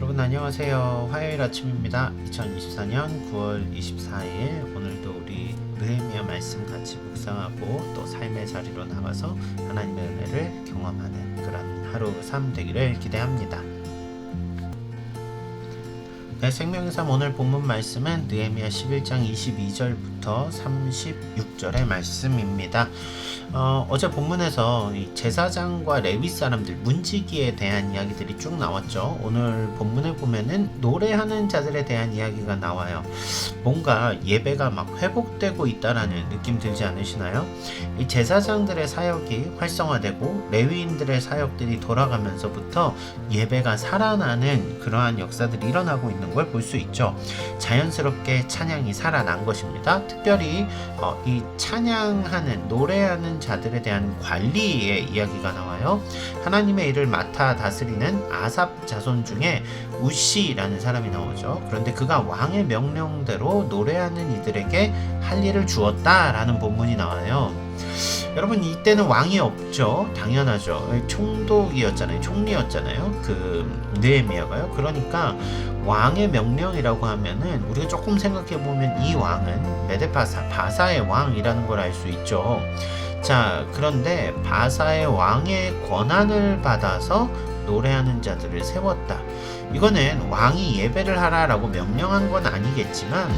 여러분 안녕하세요. 화요일 아침입니다. 2024년 9월 24일 오늘도 우리 느헤미야 말씀 같이 묵상하고 또 삶의 자리로 나가서 하나님의 은혜를 경험하는 그런 하루 삶 되기를 기대합니다. 네, 생명의 삶 오늘 본문 말씀은 느헤미야 11장 22절부터 36절의 말씀입니다. 어, 어제 본문에서 이 제사장과 레위 사람들 문지기에 대한 이야기들이 쭉 나왔죠. 오늘 본문에 보면은 노래하는 자들에 대한 이야기가 나와요. 뭔가 예배가 막 회복되고 있다라는 느낌 들지 않으시나요? 이 제사장들의 사역이 활성화되고 레위인들의 사역들이 돌아가면서부터 예배가 살아나는 그러한 역사들이 일어나고 있는 걸 볼 수 있죠. 자연스럽게 찬양이 살아난 것입니다. 특별히 어, 이 찬양하는 노래하는 자들에 대한 관리의 이야기가 나와요. 하나님의 일을 맡아 다스리는 아삽 자손 중에 우시라는 사람이 나오죠. 그런데 그가 왕의 명령대로 노래하는 이들에게 할 일을 주었다라는 본문이 나와요. 여러분 이때는 왕이 없죠. 당연하죠. 총독이었잖아요. 총리였잖아요. 그 느헤미야가요. 그러니까 왕의 명령이라고 하면은 우리가 조금 생각해 보면 이 왕은 메데파사 바사의 왕이라는 걸 알 수 있죠. 자, 그런데 바사의 왕의 권한을 받아서 노래하는 자들을 세웠다. 이거는 왕이 예배를 하라라고 명령한 건 아니겠지만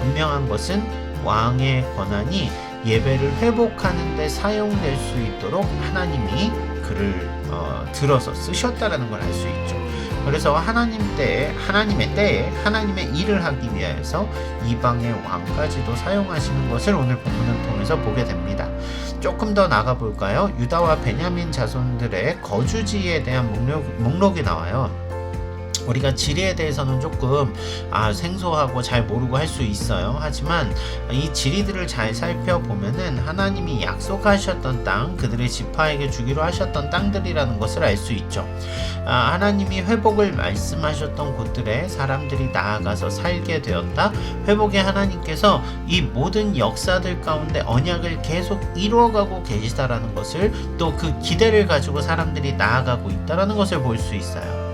분명한 것은 왕의 권한이 예배를 회복하는 데 사용될 수 있도록 하나님이 그를 어, 들어서 쓰셨다라는 걸 알 수 있죠. 그래서 하나님 때에 하나님의 때에 하나님의 일을 하기 위해서 이방의 왕까지도 사용하시는 것을 오늘 본문을 통해서 보게 됩니다. 조금 더 나가 볼까요? 유다와 베냐민 자손들의 거주지에 대한 목록, 목록이 나와요. 우리가 지리에 대해서는 조금 아, 생소하고 잘 모르고 할 수 있어요. 하지만 이 지리들을 잘 살펴보면은 하나님이 약속하셨던 땅, 그들의 지파에게 주기로 하셨던 땅들이라는 것을 알 수 있죠. 아, 하나님이 회복을 말씀하셨던 곳들에 사람들이 나아가서 살게 되었다. 회복의 하나님께서 이 모든 역사들 가운데 언약을 계속 이루어가고 계시다라는 것을 또 그 기대를 가지고 사람들이 나아가고 있다라는 것을 볼 수 있어요.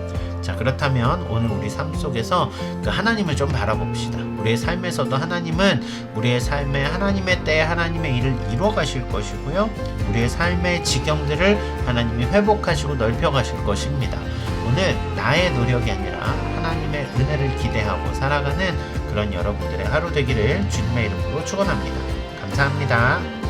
자 그렇다면 오늘 우리 삶 속에서 그 하나님을 좀 바라봅시다. 우리의 삶에서도 하나님은 우리의 삶에 하나님의 때에 하나님의 일을 이루어 가실 것이고요. 우리의 삶의 지경들을 하나님이 회복하시고 넓혀 가실 것입니다. 오늘 나의 노력이 아니라 하나님의 은혜를 기대하고 살아가는 그런 여러분들의 하루 되기를 주님의 이름으로 축원합니다. 감사합니다.